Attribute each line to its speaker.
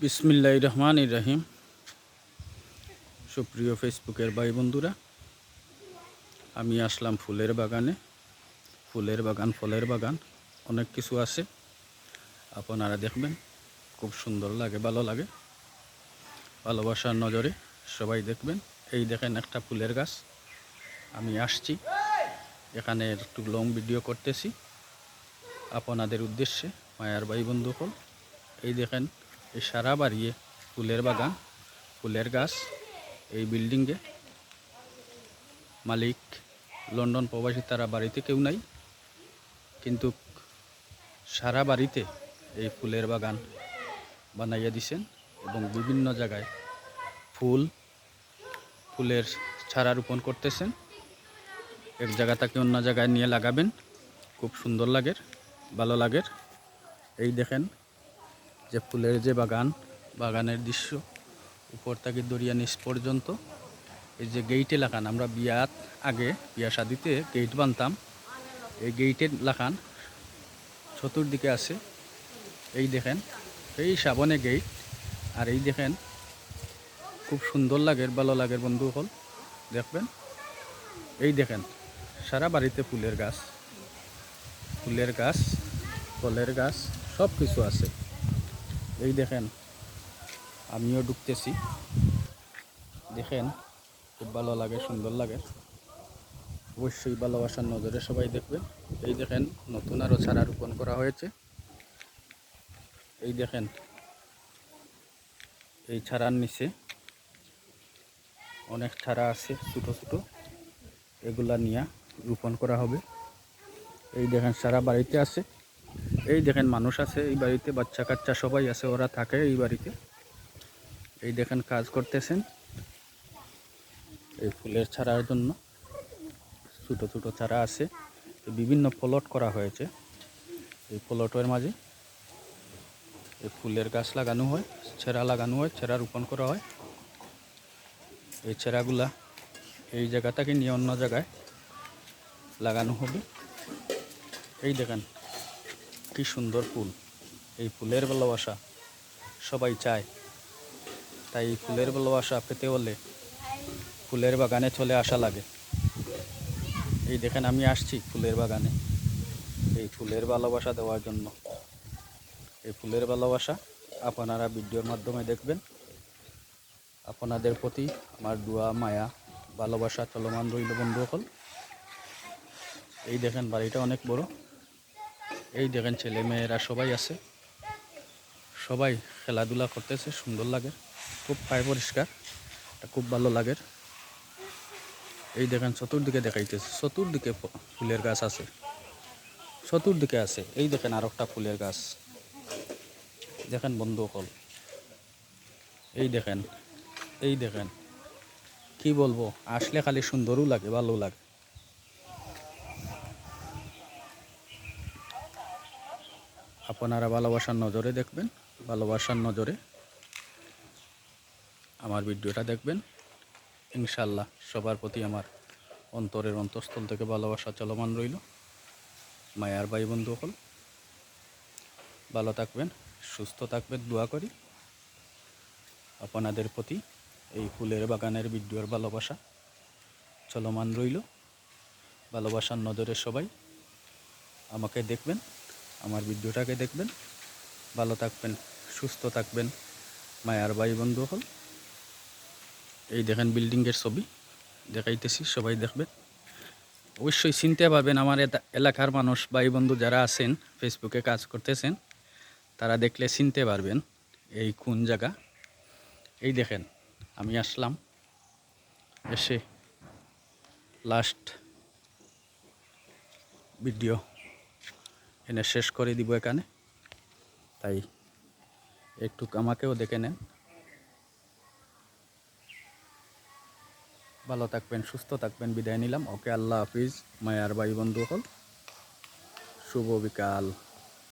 Speaker 1: বিসমিল্লাহ রহমান রহিম। সুপ্রিয় ফেসবুকের ভাই বন্ধুরা, আমি আসলাম ফুলের বাগানে। ফুলের বাগান, ফলের বাগান, অনেক কিছু আছে। আপনারা দেখবেন, খুব সুন্দর লাগে, ভালো লাগে। ভালোবাসার নজরে সবাই দেখবেন। এই দেখেন একটা ফুলের গাছ। আমি আসছি। এখানে একটু লং ভিডিও করতেছি। আপনাদের উদ্দেশ্যে, মায়ার ভাই বন্ধু হল এই দেখেন এই সারা বাড়িয়ে ফুলের বাগান, ফুলের গাছ এই বিল্ডিংয়ে। মালিক লন্ডন প্রবাসী, তারা বাড়িতে কেউ নাই। কিন্তু সারা বাড়িতে এই ফুলের বাগান বানাইয়া দিছেন এবং বিভিন্ন জায়গায় ফুল, ফুলের চারা রোপণ করতেছেন। এক জায়গা থেকে অন্য জায়গায় নিয়ে লাগাবেন। খুব সুন্দর লাগের ভালো লাগের এই দেখেন যে ফুলের যে বাগান, বাগানের দৃশ্য, উপর থেকে দরিয়া নিচ পর্যন্ত। এই যে গেইটে লাগান আমরা বিয়াত আগে বিয়া শাদিতে গেইট বানতাম। এই গেইটের লাগান চতুর্দিকে আছে। এই দেখেন, এই সাবনে গেইট আর এই দেখেন, খুব সুন্দর লাগে, ভালো লাগে বন্ধু হল দেখবেন? এই দেখেন, সারা বাড়িতে ফুলের গাছ। ফুলের গাছ, ফলের গাছ সব কিছু আছে। এই দেখেন, আমিও ঢুকতেছি। দেখেন, খুব ভালো লাগে, সুন্দর লাগে। অবশ্যই ভালোবাসার নজরে সবাই দেখবেন। এই দেখেন, নতুন আরও চারা রোপণ করা হয়েছে। এই দেখেন, এই চারার নিচে অনেক ছাড়া আছে, ছোটো ছোটো। এগুলা নিয়ে রোপণ করা হবে। এই দেখেন সারা বাড়িতে আছে। এই দেখেন মানুষ আছে এই বাড়িতে, বাচ্চা কাচ্চা সবাই আছে, ওরা থাকে এই বাড়িতে। এই দেখেন কাজ করতেছেন এই ফুলের চারার জন্য। ছোটো ছোটো চারা আছে, বিভিন্ন প্লট করা হয়েছে এই প্লটের মাঝে। এই ফুলের গাছ লাগানো হয়, ছেঁড়া লাগানো হয়, ছেঁড়া রোপণ করা হয়। এই ছেঁড়াগুলা এই জায়গাটাকে নিয়ে অন্য জায়গায় লাগানো হবে। এই দেখেন কি সুন্দর ফুল। এই ফুলের ভালোবাসা সবাই চায়। তাই ফুলের ভালোবাসা পেতে হলে ফুলের বাগানে চলে আসা লাগে। এই দেখেন আমি আসছি ফুলের বাগানে। এই ফুলের ভালোবাসা দেওয়ার জন্য। এই ফুলের ভালোবাসা আপনারা ভিডিওর মাধ্যমে দেখবেন। আপনাদের প্রতি আমার দোয়া, মায়া, ভালোবাসা চলমান রইল বন্ধু সকল এই দেখেন বাড়িটা অনেক বড়। এই দেখেন ছেলে মেয়েরা সবাই আছে। সবাই খেলাধুলা করতেছে, সুন্দর লাগে। খুব পায় পরিষ্কার, এটা খুব ভালো লাগে। এই দেখেন চতুর্দিকে দেখাইতেছে, চতুর্দিকে ফুলের গাছ আছে। চতুর্দিকে আছে, এই দেখেন আর একটা ফুলের গাছ। দেখেন বন্ধু কল এই দেখেন এই দেখেন। কি বলব, আসলে খালি সুন্দরও লাগে, ভালো লাগে। আপনারা ভালোবাসার নজরে দেখবেন, ভালোবাসার নজরে আমার ভিডিওটা দেখবেন। ইনশাল্লাহ সবার প্রতি আমার অন্তরের অন্তঃস্থল থেকে ভালোবাসা চলমান রইল। মায়ার ভাই বন্ধু হল। ভালো থাকবেন, সুস্থ থাকবেন, দোয়া করি। আপনাদের প্রতি এই ফুলের বাগানের ভিডিওর ভালোবাসা চলমান রইল। ভালোবাসার নজরে সবাই আমাকে দেখবেন। আমার ভিডিওটাকে দেখবেন, ভালো থাকবেন, সুস্থ থাকবেন। মায়ার ভাই বন্ধু হল। এই দেখেন বিল্ডিংয়ের ছবি, দেখাইতেছি, সবাই দেখবেন অবশ্যই চিনতে পারবেন আমার এলাকার মানুষ ভাই বন্ধু যারা আছেন, ফেসবুকে কাজ করতেছেন, তারা দেখলে চিনতে পারবেন এই কোন জায়গা। এই দেখেন, আমি আসলাম, এসে লাস্ট ভিডিও এনে শেষ করে দিব এখানে। তাই একটু আমাকেও দেখে নেন। ভালো থাকবেন, সুস্থ থাকবেন, বিদায় নিলাম। ওকে, আল্লাহ হাফিজ। মায়ার ভাই বন্ধু হল। শুভ বিকাল।